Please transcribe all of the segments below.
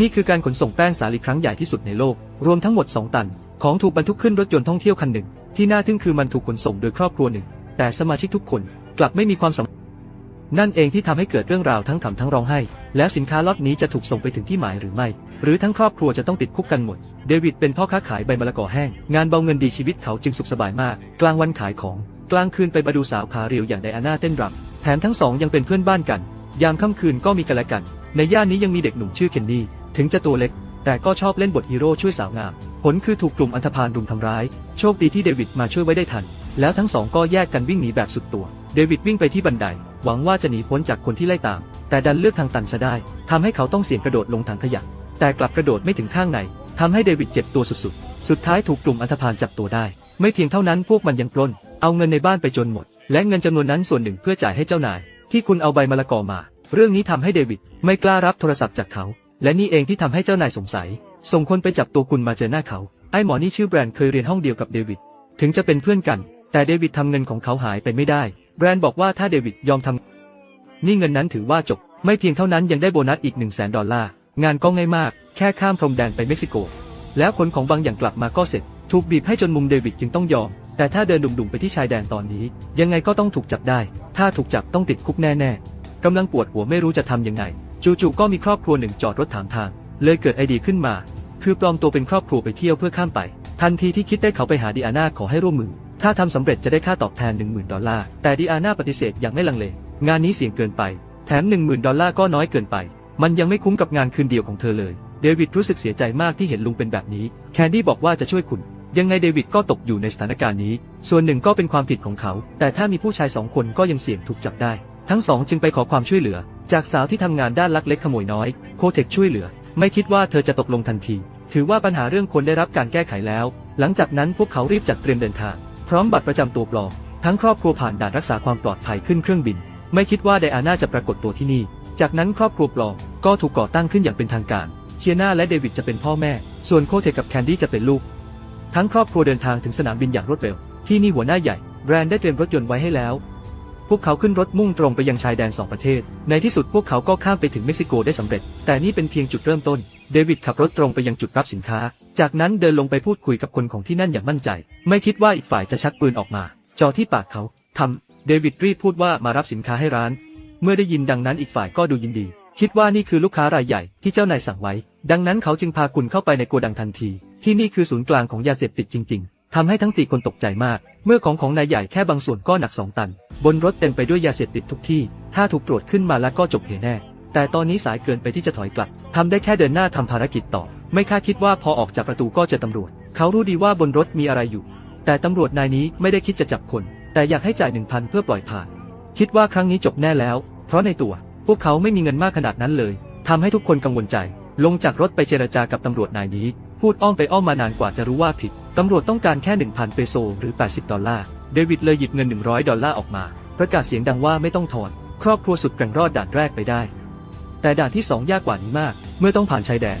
นี่คือการขนส่งแป้งสาลีครั้งใหญ่ที่สุดในโลก รวมทั้งหมด 2 ตัน ของถูกบรรทุกขึ้นรถยนต์ท่องเที่ยวคันหนึ่ง ที่น่าทึ่งคือมันถูกขนส่งโดยครอบครัวหนึ่ง แต่สมาชิกทุกคนกลับไม่มีความสำนั่นเองที่ทำให้เกิดเรื่องราวทั้งขำทั้งร้องไห้ แล้วสินค้าล็อตนี้จะถูกส่งไปถึงที่หมายหรือไม่ หรือทั้งครอบครัวจะต้องติดคุกกันหมด เดวิดเป็นพ่อค้าขายใบมะละกอแห้ง งานเบาเงินดีชีวิตเขาจึงสุขสบายมาก กลางวันขายของ กลางคืนไปมาดูสาวขาเรียวอย่างไดอาน่าเต้นรำแถมทั้งสองยังเป็นเพื่อนบ้านกัน ยามค่ำคืนก็มีกันและกัน ในย่านนี้ยังมีเด็กหนุ่มชื่อเคนนี่ ถึงจะตัวเล็ก แต่ก็ชอบเล่นบทฮีโร่ช่วยสาวงาม ผลคือถูกกลุ่มอันธพาลรุมทำร้าย โชคดีที่เดวิดมาช่วยไว้ได้ทัน แล้วทั้งสองก็แยกกันวิ่งหนีแบบสุดตัว เดวิดวิ่งไปที่บันได หวังว่าจะหนีพ้นจากคนที่ไล่ตาม แต่ดันเลือกทางตันซะได้ทำให้เขาต้องเสี่ยงกระโดดลงถังขยะ แต่กลับกระโดดไม่ถึงข้างในทำให้เดวิดเจ็บตัวสุดๆ สุดท้ายถูกกลุ่มอันธพาลจับตัวได้ ไม่เพียงเท่านั้นพวกมันยังปล้น เอาเงินในบ้านไปจนหมด และเงินจำนวนนั้นส่วนหนึ่งเพื่อจ่ายให้เจ้านาย ที่คุณเอาใบมะละกอมา เรื่องนี้ทำให้เดวิดไม่กล้ารับโทรศัพท์จากเขา และนี่เองที่ทำให้เจ้านายสงสัย ส่งคนไปจับตัวคุณมาเจอหน้าเขา ไอ้หมอนี่ชื่อแบรนด์เคยเรียนห้องเดียวกับเดวิด ถึงจะเป็นเพื่อนกัน แต่เดวิดทำเงินของเขาหายไปไม่ได้ แบรนด์บอกว่าถ้าเดวิดยอมทำนี่เงินนั้นถือว่าจบ ไม่เพียงเท่านั้นยังได้โบนัสอีก1 0 0 0 0แดอลลาร์ งานก็ง่ายมาก แค่ข้ามพรมแดนไปเม็กซิโก แล้วขนของบางอย่างกลับมาก็เสร็จ ถูกบีบให้จนมุมเดวิดจึงต้องยอม แต่ถ้าเดินดุ่มๆไปที่ชายแดนตอนนี้ ยังไงก็ต้องถูกจับได้ ถ้าถูกจับต้องติดคุกแน่ๆกำลังปวดหัวไม่รู้จะทำยังไง จู่ๆก็มีครอบครัวหนึ่งจอดรถถามทาง เลยเกิดไอเดียขึ้นมา คือปลอมตัวเป็นครอบครัวไปเที่ยวเพื่อข้ามไป ทันทีที่คิดได้เขาไปหาดิอาน่าขอให้ร่วมมือ ถ้าทำสำเร็จจะได้ค่าตอบแทน 10,000 ดอลลาร์ แต่ดิอาน่าปฏิเสธอย่างไม่ลังเล งานนี้เสี่ยงเกินไป แถม 10,000 ดอลลาร์ก็น้อยเกินไป มันยังไม่คุ้มกับงานคืนเดียวของเธอเลย เดวิดรู้สึกเสียใจมากที่เห็นลุงเป็นแบบนี้ แคนดี้บอกว่าจะช่วยคุณยังไงเดวิดก็ตกอยู่ในสถานการณ์นี้ ส่วนหนึ่งก็เป็นความผิดของเขา แต่ถ้ามีผู้ชายสองคนก็ยังเสี่ยงถูกจับได้ ทั้งสองจึงไปขอความช่วยเหลือ จากสาวที่ทำงานด้านลักเล็กขโมยน้อย โคเทคช่วยเหลือ ไม่คิดว่าเธอจะตกลงทันที ถือว่าปัญหาเรื่องคนได้รับการแก้ไขแล้ว หลังจากนั้นพวกเขารีบจัดเตรียมเดินทาง พร้อมบัตรประจำตัวปลอมทั้งครอบครัวผ่านด่านรักษาความปลอดภัยขึ้นเครื่องบิน ไม่คิดว่าไดอาน่าจะปรากฏตัวที่นี่ จากนั้นครอบครัวปลอมก็ถูกก่อตั้งขึ้นอย่างเป็นทางการเชียนาและเดวิดจะเป็นพ่อแม่ ส่วนโคเทคกับแคนดี้จะเป็นลูก ทั้งครอบครัวเดินทางถึงสนามบินอย่างรวดเร็ว ที่นี่หัวหน้าใหญ่แบรนด์ได้เตรียมรถยนต์ไว้ให้แล้ว พวกเขาขึ้นรถมุ่งตรงไปยังชายแดนสองประเทศ ในที่สุดพวกเขาก็ข้ามไปถึงเม็กซิโกได้สำเร็จ แต่นี่เป็นเพียงจุดเริ่มต้น เดวิดขับรถตรงไปยังจุดรับสินค้า จากนั้นเดินลงไปพูดคุยกับคนของที่นั่นอย่างมั่นใจ ไม่คิดว่าอีกฝ่ายจะชักปืนออกมา จอที่ปากเขาทำเดวิดรีบพูดว่ามารับสินค้าให้ร้าน เมื่อได้ยินดังนั้นอีกฝ่ายก็ดูยินดี คิดว่านี่คือลูกค้ารายใหญ่ที่เจ้านายสั่งไว้ ดังนั้นเขาจึงพาคุณเข้าไปในโกดังทันที ที่นี่คือศูนย์กลางของยาเสพติดจริง ๆ ทำให้ทั้งตีคนตกใจมาก เมื่อของของนายใหญ่แค่บางส่วนก็หนักสองตัน บนรถเต็มไปด้วยยาเสพติดทุกที่ ถ้าถูกตรวจขึ้นมาแล้วก็จบเหแน่ แต่ตอนนี้สายเกินไปที่จะถอยกลับทำได้แค่เดินหน้าทำภารกิจต่อ ไม่คาดคิดว่าพอออกจากประตูก็เจอตำรวจ เขารู้ดีว่าบนรถมีอะไรอยู่ แต่ตำรวจนายนี้ไม่ได้คิดจะจับคน แต่อยากให้จ่ายหนึ่งพันเพื่อปล่อยผ่าน คิดว่าครั้งนี้จบแน่แล้ว เพราะในตัว พวกเขาไม่มีเงินมากขนาดนั้นเลยทำให้ทุกคนกังวลใจ ลงจากรถไปเจรจากับตำรวจนายนี้ พูดอ้อมไปอ้อมมานานกว่าจะรู้ว่าผิด ตำรวจต้องการแค่ 1,000 เปโซหรือ 80 ดอลลาร์ เดวิดเลยหยิบเงิน 100 ดอลลาร์ออกมา ประกาศเสียงดังว่าไม่ต้องทอน ครอบครัวสุดแกร่งรอดด่านแรกไปได้ แต่ด่านที่ 2 ยากกว่านี้มาก เมื่อต้องผ่านชายแดน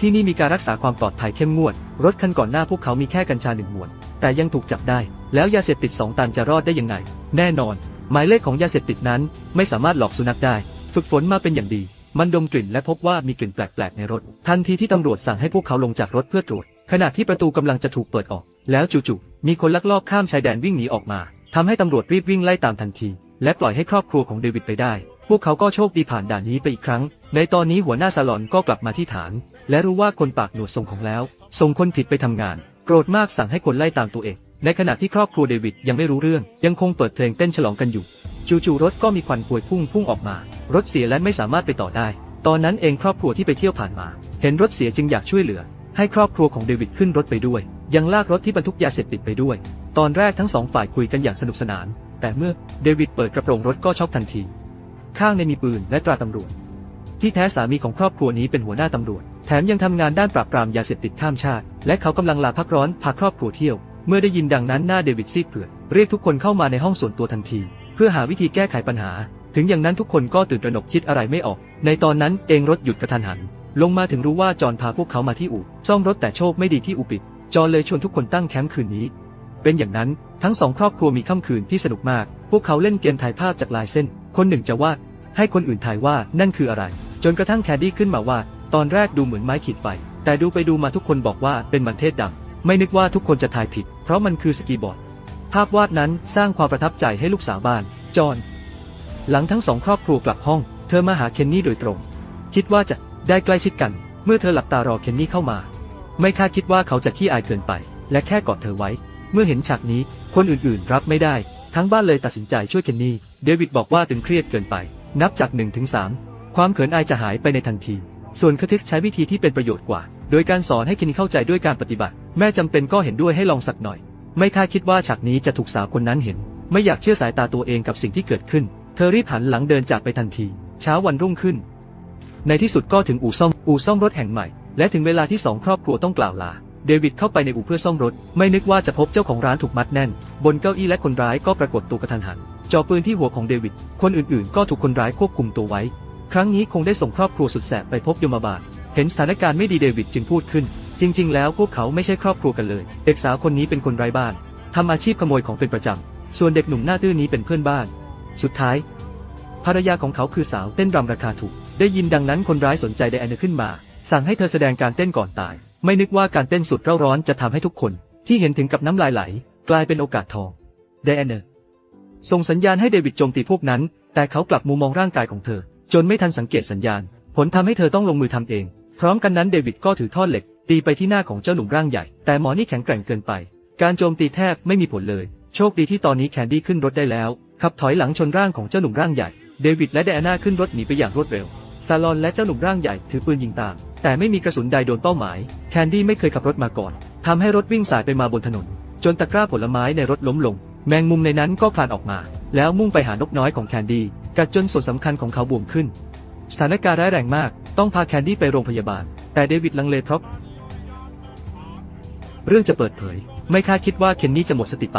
ที่นี่มีการรักษาความปลอดภัยเข้มงวด รถคันก่อนหน้าพวกเขามีแค่กัญชาหนึ่งมวน แต่ยังถูกจับได้ แล้วยาเสพติด 2 ตันจะรอดได้ยังไง แน่นอน หมายเลขของยาเสพติดนั้น ไม่สามารถหลอกสุนัขได้ ฝึกฝนมาเป็นอย่างดี มันดมกลิ่นและพบว่ามีกลิ่นแปลกๆในรถ ทันทีที่ตำรวจสั่งให้พวกเขาลงจากรถเพื่อตรวจ ขณะที่ประตูกำลังจะถูกเปิดออก แล้วจู่ๆมีคนลักลอบข้ามชายแดนวิ่งหนีออกมาทำให้ตำรวจรีบวิ่งไล่ตามทันที และปล่อยให้ครอบครัวของเดวิดไปได้ พวกเขาก็โชคดีผ่านด่านนี้ไปอีกครั้ง ในตอนนี้หัวหน้าซาลอนก็กลับมาที่ฐาน และรู้ว่าคนปากหนวดส่งของแล้ว ส่งคนผิดไปทำงาน โกรธมากสั่งให้คนไล่ตามตัวเอง ในขณะที่ครอบครัวเดวิดยังไม่รู้เรื่อง ยังคงเปิดเพลงเต้นฉลองกันอยู่ จู่ๆรถก็มีควันพวยพุ่งพุ่งออกมา รถเสียและไม่สามารถไปต่อได้ ตอนนั้นเองครอบครัวที่ไปเที่ยวผ่านมา เห็นรถเสียจึงอยากช่วยเหลือ ให้ครอบครัวของเดวิดขึ้นรถไปด้วย ยังลากรถที่บรรทุกยาเสพติดไปด้วย ตอนแรกทั้งสองฝ่ายคุยกันอย่างสนุกสนาน แต่เมื่อเดวิดเปิดกระโปรงรถก็ช็อกทันที ข้างในมีปืนและตราตำรวจ ที่แท้สามีของครอบครัวนี้เป็นหัวหน้าตำรวจ แถมยังทำงานด้านปราบปรามยาเสพติดข้ามชาติ และเขากำลังลาพักร้อนพาครอบครัวเที่ยว เมื่อได้ยินดังนั้นหน้าเดวิดซีดเผือดเรียกทุกคนเข้ามาในห้องส่วนตัวทันที พื่อหาวิธีแก้ไขปัญหา ถึงอย่างนั้นทุกคนก็ตื่นตระหนกคิดอะไรไม่ออก ในตอนนั้นเองรถหยุดกระทันหัน ลงมาถึงรู้ว่าจอห์นพาพวกเขามาที่อู่ซ่อมรถแต่โชคไม่ดีที่อู่ปิด จอนเลยชวนทุกคนตั้งแคมป์คืนนี้ เป็นอย่างนั้นทั้งสองครอบครัวมีค่ำคืนที่สนุกมาก พวกเขาเล่นเกมถ่ายภาพจากลายเส้น คนหนึ่งจะวาดให้คนอื่นถ่ายว่านั่นคืออะไร จนกระทั่งแคดดี้ขึ้นมาว่า ตอนแรกดูเหมือนไม้ขีดไฟ แต่ดูไปดูมาทุกคนบอกว่าเป็นมันเทศดำไม่นึกว่าทุกคนจะทายผิด เพราะมันคือสกีบอร์ด ภาพวาดนั้นสร้างความประทับใจให้ลูกสาวบ้าน จอห์นหลังทั้งสองครอบครัวกลับห้อง เธอมาหาเคนนี่โดยตรง คิดว่าจะได้ใกล้ชิดกัน เมื่อเธอหลับตารอเคนนี่เข้ามา ไม่คาดคิดว่าเขาจะขี้อายเกินไป และแค่กอดเธอไว้ เมื่อเห็นฉากนี้ คนอื่นๆ รับไม่ได้ ทั้งบ้านเลยตัดสินใจช่วยเคนนี่ เดวิดบอกว่าตึงเครียดเกินไป นับจาก1นถึงสความเขินอายจะหายไปในทันที ส่วนคทิกใช้วิธีที่เป็นประโยชน์กว่า โดยการสอนให้เคนนี่เข้าใจด้วยการปฏิบัติ แม่จำเป็นก็เห็นด้วยให้ลองสักหน่อย ไม่คาดคิดว่าฉากนี้จะถูกสาวคนนั้นเห็น ไม่อยากเชื่อสายตาตัวเองกับสิ่งที่เกิดขึ้น เธอรีบหันหลังเดินจากไปทันที เช้าวันรุ่งขึ้น ในที่สุดก็ถึงอู่ซ่อม อู่ซ่อมรถแห่งใหม่ และถึงเวลาที่สองครอบครัวต้องกล่าวลา เดวิดเข้าไปในอู่เพื่อซ่อมรถ ไม่นึกว่าจะพบเจ้าของร้านถูกมัดแน่น บนเก้าอี้และคนร้ายก็ปรากฏตัวกระทันหันจ่อปืนที่หัวของเดวิด คนอื่นๆ ก็ถูกคนร้ายควบคุมตัวไว้ ครั้งนี้คงได้ส่งครอบครัวสุดแสบไปพบยมบาล เห็นสถานการณ์ไม่ดีเดวิดจึงพูดขึ้น จริง ๆ แล้วพวกเขาไม่ใช่ครอบครัวกันเลย เด็กสาวคนนี้เป็นคนไร้บ้านทำอาชีพขโมยของเป็นประจำ ส่วนเด็กหนุ่มหน้าตื้อนี้เป็นเพื่อนบ้าน สุดท้าย ภรรยาของเขาคือสาวเต้นรำราคาถูก ได้ยินดังนั้นคนร้ายสนใจไดแอนเนอร์ขึ้นมา สั่งให้เธอแสดงการเต้นก่อนตาย ไม่นึกว่าการเต้นสุดเร่าร้อนจะทำให้ทุกคน ที่เห็นถึงกับน้ำลายไหล กลายเป็นโอกาสทองไดแอนเนอร์ส่งสัญญาณให้เดวิดโจมตีพวกนั้น แต่เขากลับมุมมองร่างกายของเธอ จนไม่ทันสังเกตสัญญาณ ผลทำให้เธอต้องลงมือทำเอง พร้อมกันนั้นเดวิดก็ถือท่อนเหล็ก ตีไปที่หน้าของเจ้าหนุ่มร่างใหญ่ แต่หมอนี่แข็งแกร่งเกินไป การโจมตีแทบไม่มีผลเลย โชคดีที่ตอนนี้แคนดี้ขึ้นรถได้แล้ว ขับถอยหลังชนร่างของเจ้าหนุ่มร่างใหญ่ เดวิดและไดอาน่าขึ้นรถหนีไปอย่างรวดเร็ว ซาลอนและเจ้าหนุ่มร่างใหญ่ถือปืนยิงตาม แต่ไม่มีกระสุนใดโดนเป้าหมาย แคนดี้ไม่เคยขับรถมาก่อนทำให้รถวิ่งสายไปมาบนถนน จนตะกร้าผลไม้ในรถล้มลง แมงมุมในนั้นก็คลานออกมา แล้วมุ่งไปหานกน้อยของแคนดี้ กัดจนส่วนสำคัญของเขาบวมขึ้น สถานการณ์ร้ายแรงมาก ต้องพาแคนดี้ไปโรงพยาบาล แต่เดวิดลังเลเพราะ เรื่องจะเปิดเผย ไม่คาดคิดว่าเคนนี่จะหมดสติไป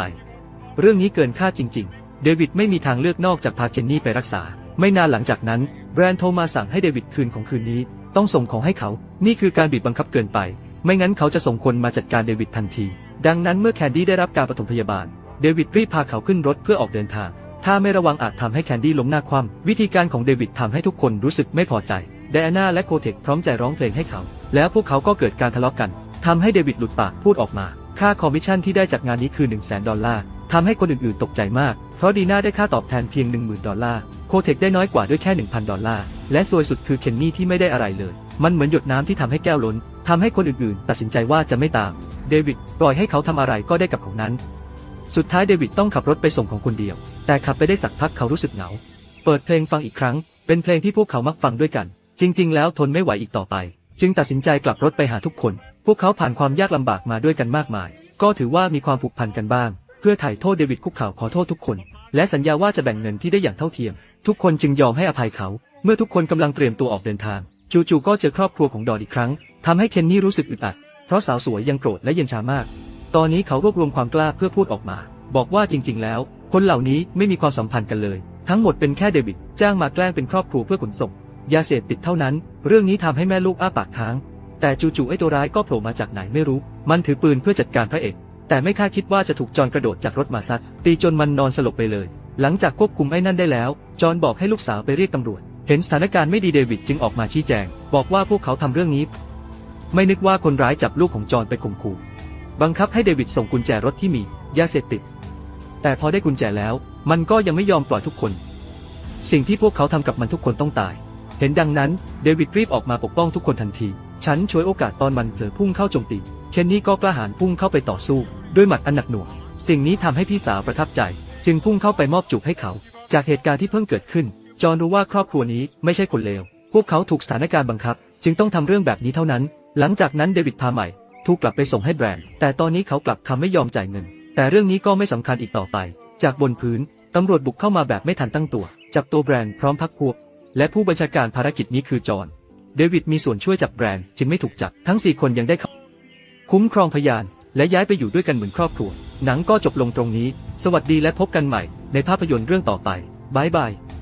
เรื่องนี้เกินคาดจริง ๆ เดวิดไม่มีทางเลือกนอกจากพาเคนนี่ไปรักษา ไม่นานหลังจากนั้น แบรนด์โทรมาสั่งให้เดวิดคืนของคืนนี้ ต้องส่งของให้เขา นี่คือการบีบบังคับเกินไป ไม่งั้นเขาจะส่งคนมาจัดการเดวิดทันที ดังนั้นเมื่อแคนดี้ได้รับการปฐมพยาบาล เดวิดรีบพาเขาขึ้นรถเพื่อออกเดินทาง ถ้าไม่ระวังอาจทำให้แคนดี้ล้มหน้าคว่ำวิธีการของเดวิดทำให้ทุกคนรู้สึกไม่พอใจไดอาน่าและโคเทคพร้อมใจร้องเพลงให้เขา แล้วพวกเขาก็เกิดการทะเลาะกัน ทำให้เดวิดหลุดปากพูดออกมา ค่าคอมมิชชั่นที่ได้จากงานนี้คือ 1 0 0 0 0แดอลลาร์ทำให้คนอื่นๆ ตกใจมาก เพราะดีน่าได้ค่าตอบแทนเพียง 10,000 ดอลลาร์ โคเทคได้น้อยกว่าด้วยแค่ 1,000 ดอลลาร์ และซวยสุดคือเคนนี่ที่ไม่ได้อะไรเลย มันเหมือนหยดน้ำที่ทำให้แก้วล้นทำให้คนอื่นๆ ตัดสินใจว่าจะไม่ตาม เดวิดปล่อยให้เขาทำอะไรก็ได้กับของนั้น สุดท้ายเดวิดต้องขับรถไปส่งของคนเดียว แต่ขับไปได้สักพักเขารู้สึกเหงา เปิดเพลงฟังอีกครั้ง เป็นเพลงที่พวกเขามักฟังด้วยกัน จริง ๆ แล้วทนไม่ไหวอีกต่อไป จึงตัดสินใจกลับรถไปหาทุกคน พวกเขาผ่านความยากลำบากมาด้วยกันมากมาย ก็ถือว่ามีความผูกพันกันบ้าง เพื่อถ่ายโทษเดวิดคุกเข่าขอโทษทุกคน และสัญญาว่าจะแบ่งเงินที่ได้อย่างเท่าเทียม ทุกคนจึงยอมให้อภัยเขา เมื่อทุกคนกำลังเตรียมตัวออกเดินทาง จู่ๆก็เจอครอบครัวของดอนอีกครั้งทำให้เคนนี่รู้สึกอึดอัด เพราะสาวสวยยังโกรธและเย็นชามาก ตอนนี้เขารวบรวมความกล้าเพื่อพูดออกมา บอกว่าจริง ๆ แล้ว คนเหล่านี้ไม่มีความสัมพันธ์กันเลย ทั้งหมดเป็นแค่เดวิดจ้างมาแกล้งเป็นครอบครัวเพื่อขนส่ง ยาเสพติดเท่านั้น เรื่องนี้ทำให้แม่ลูกอ้าปากค้าง แต่จู่ๆไอ้ตัวร้ายก็โผล่มาจากไหนไม่รู้ มันถือปืนเพื่อจัดการพระเอก แต่ไม่คาดคิดว่าจะถูกจอนกระโดดจากรถมาซัดตีจนมันนอนสลบไปเลย หลังจากควบคุมไอ้นั่นได้แล้ว จอนบอกให้ลูกสาวไปเรียกตำรวจ เห็นสถานการณ์ไม่ดีเดวิดจึงออกมาชี้แจง บอกว่าพวกเขาทำเรื่องนี้ ไม่นึกว่าคนร้ายจับลูกของจอนไปข่มขู่บังคับให้เดวิดส่งกุญแจรถที่มียาเสพติด แต่พอได้กุญแจแล้ว มันก็ยังไม่ยอมปล่อยทุกคน สิ่งที่พวกเขาทำกับมันทุกคนต้องตาย เห็นดังนั้นเดวิดรีบออกมาปกป้องทุกคนทันที ฉันช่วยโอกาสตอนมันเผลอพุ่งเข้าโจมตี เคนนี่ก็กล้าหาญพุ่งเข้าไปต่อสู้ ด้วยหมัดอันหนักหน่วง สิ่งนี้ทำให้พี่สาวประทับใจ จึงพุ่งเข้าไปมอบจูบให้เขา จากเหตุการณ์ที่เพิ่งเกิดขึ้น จอห์นรู้ว่าครอบครัวนี้ไม่ใช่คนเลว พวกเขาถูกสถานการณ์บังคับ จึงต้องทำเรื่องแบบนี้เท่านั้น หลังจากนั้นเดวิดพาใหม่ถูกกลับไปส่งให้แบรนด์ แต่ตอนนี้เขากลับคำไม่ยอมจ่ายเงิน แต่เรื่องนี้ก็ไม่สำคัญอีกต่อไป จากบนพื้นตำรวจบุกเข้ามาแบบไม่ทันตั้งตัว จับตัวแบรนด์พร้อมพักพวก และผู้บัญชาการภารกิจนี้คือจอห์นเดวิดมีส่วนช่วยจับแบรนด์จึงไม่ถูกจับทั้งสี่คนยังได้คุ้มครองพยาน และย้ายไปอยู่ด้วยกันเหมือนครอบครัว หนังก็จบลงตรงนี้ สวัสดีและพบกันใหม่ในภาพยนตร์เรื่องต่อไปบายบาย